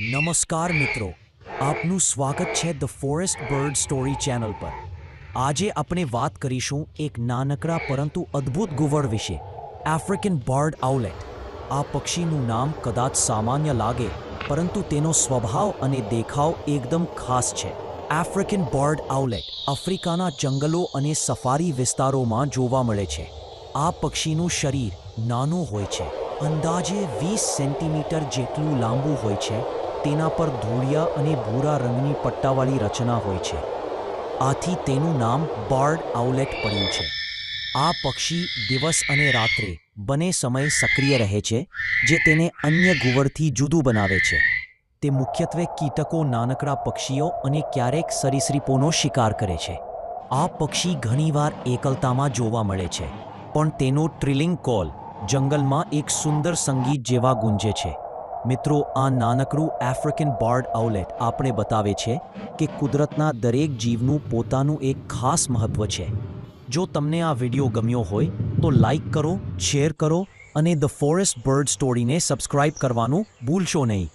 નમસ્કાર મિત્રો, આપનું સ્વાગત છે the forest bird story channel પર. આજે આપણે વાત કરીશું એક નાનકડા પરંતુ અદ્ભુત ગુવળ વિશે આફ્રિકન બર્ડ આઉલેટ આ પક્ષીનું નામ કદાચ સામાન્ય લાગે, પરંતુ તેનો સ્વભાવ અને દેખાવ એકદમ ખાસ છે. આફ્રિકન બર્ડ આઉલેટ આફ્રિકાના જંગલો અને સફારી વિસ્તારોમાં જોવા મળે છે. આ પક્ષીનું શરીર નાનું હોય છે, અંદાજે વીસ સેન્ટીમીટર જેટલું લાંબુ હોય છે તેના પર ધૂળિયા અને ભૂરા રંગની પટ્ટાવાળી રચના હોય છે. આથી તેનું નામ બર્ડ આઉલેટ પડ્યું છે. આ પક્ષી દિવસ અને રાત્રે બંને સમયે સક્રિય રહે છે, જે તેને અન્ય ઘુવડથી જુદું બનાવે છે. તે મુખ્યત્વે કીટકો, નાનકડા પક્ષીઓ અને ક્યારેક સરીસૃપોનો શિકાર કરે છે. આ પક્ષી ઘણીવાર એકલતામાં જોવા મળે છે, પણ તેનો ટ્રિલિંગ કોલ જંગલમાં એક સુંદર સંગીત જેવા ગુંજે છે. મિત્રો, આ નાનકડું આફ્રિકન બર્ડ આઉલેટ આપણે બતાવે છે કે કુદરતના દરેક જીવનું પોતાનું એક ખાસ મહત્વ છે. જો તમને આ વીડિયો ગમ્યો હોય, તો લાઈક કરો, શેર કરો અને ધ ફોરેસ્ટ બર્ડ સ્ટોરીને સબસ્ક્રાઇબ કરવાનું ભૂલશો નહીં.